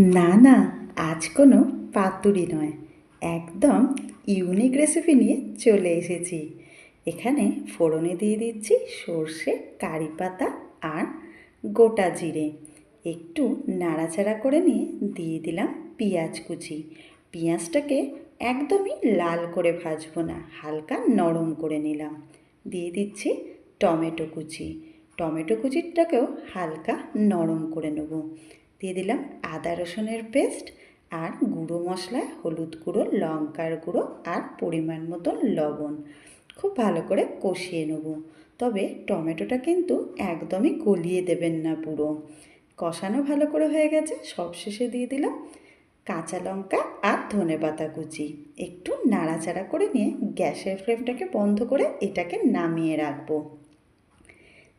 না না, আজ কোনো পাতুরি নয়। একদম ইউনিক রেসিপি নিয়ে চলে এসেছি। এখানে ফোড়নে দিয়ে দিচ্ছি সর্ষে, কারি পাতা আর গোটা জিরে। একটু নাড়াচাড়া করে নিয়ে দিয়ে দিলাম পেঁয়াজ কুচি। পেঁয়াজটাকে একদমই লাল করে ভাজবো না, হালকা নরম করে নিলাম। দিয়ে দিচ্ছি টমেটো কুচি। টমেটো কুচিটাকেও হালকা নরম করে নেব। দিয়ে দিলাম আদা রসুনের পেস্ট আর গুঁড়ো মশলা, হলুদ গুঁড়ো, লঙ্কার গুঁড়ো আর পরিমাণ মতন লবণ। খুব ভালো করে কষিয়ে নেব। তবে টমেটোটা কিন্তু একদমই গলিয়ে দেবেন না পুরো। কষানো ভালো করে হয়ে গেছে সবশেষে দিয়ে দিলাম কাঁচা লঙ্কা আর ধনে পাতা কুচি। একটু নাড়াচাড়া করে নিয়ে গ্যাসের ফ্লেমটাকে বন্ধ করে এটাকে নামিয়ে রাখব।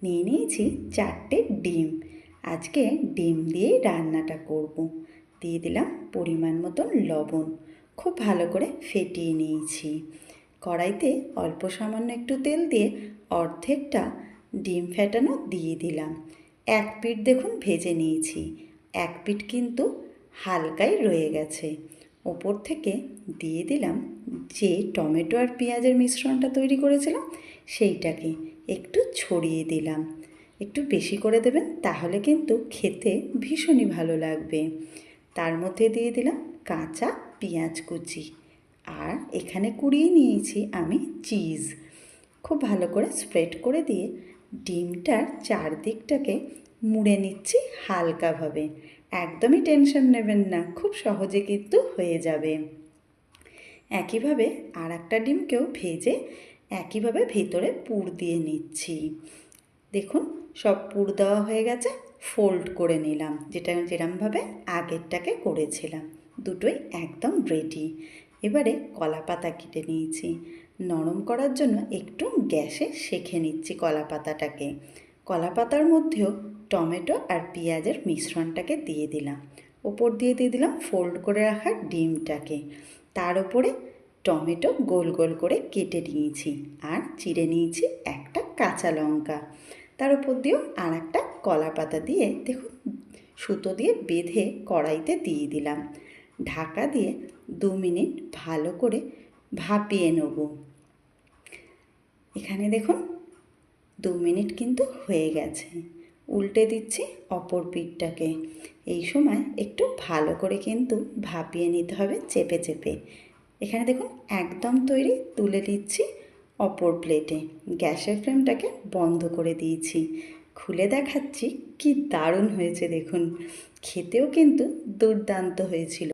নিয়ে নিয়েছি চারটে ডিম। আজকে ডিম দিয়েই রান্নাটা করব। দিয়ে দিলাম পরিমাণ মতন লবণ। খুব ভালো করে ফেটিয়ে নিয়েছি। কড়াইতে অল্প সামান্য একটু তেল দিয়ে অর্ধেকটা ডিম ফেটানো দিয়ে দিলাম। এক পিঠ দেখুন ভেজে নিয়েছি। এক পিঠ কিন্তু হালকাই রয়ে গেছে। ওপর থেকে দিয়ে দিলাম যে টমেটো আর পেঁয়াজের মিশ্রণটা তৈরি করেছিলাম, সেইটাকে একটু ছড়িয়ে দিলাম। একটু বেশি করে দেবেন, তাহলে কিন্তু খেতে ভীষণই ভালো লাগবে। তার মধ্যে দিয়ে দিলাম কাঁচা পেঁয়াজ কুচি। আর এখানে কুড়িয়ে নিয়েছি আমি চিজ। খুব ভালো করে স্প্রেড করে দিয়ে ডিমটার চারদিকটাকে মুড়ে নিচ্ছি হালকাভাবে। একদমই টেনশন নেবেন না, খুব সহজে কিন্তু হয়ে যাবে। একইভাবে আর একটা ডিমকেও ভেজে একইভাবে ভেতরে পুর দিয়ে নিচ্ছি। দেখুন, সব পুর দেওয়া হয়ে গেছে ফোল্ড করে নিলাম, যেটা যেরমভাবে আগেরটাকে করেছিলাম, দুটোই একদম রেডি এবারে কলা পাতা কেটে নিয়েছি, নরম করার জন্য একটু গ্যাসে সেঁকে নিচ্ছি কলা পাতাটাকে। কলা পাতার মধ্যেও টমেটো আর পেঁয়াজের মিশ্রণটাকে দিয়ে দিলাম, ওপর দিয়ে দিয়ে দিলাম ফোল্ড করে রাখা ডিমটাকে। তার উপরে টমেটো গোল গোল করে কেটে নিয়েছি, আর চিড়ে নিয়েছি একটা কাঁচা লঙ্কা। তার উপর দিয়েও আর একটা কলা পাতা দিয়ে দেখুন, সুতো দিয়ে বেঁধে কড়াইতে দিয়ে দিলাম। ঢাকা দিয়ে দু মিনিট ভালো করে ভাপিয়ে নেব। এখানে দেখুন, দু মিনিট কিন্তু হয়ে গেছে। উল্টে দিচ্ছি অপর পিঠটাকে। এই সময় একটু ভালো করে কিন্তু ভাপিয়ে নিতে হবে চেপে চেপে। এখানে দেখুন, একদম তৈরি তুলে দিচ্ছি অপর প্লেটে গ্যাসের ফ্লেমটাকে বন্ধ করে দিয়েছি। খুলে দেখাচ্ছি কি দারুণ হয়েছে দেখুন। খেতেও কিন্তু দুর্দান্ত হয়েছিল।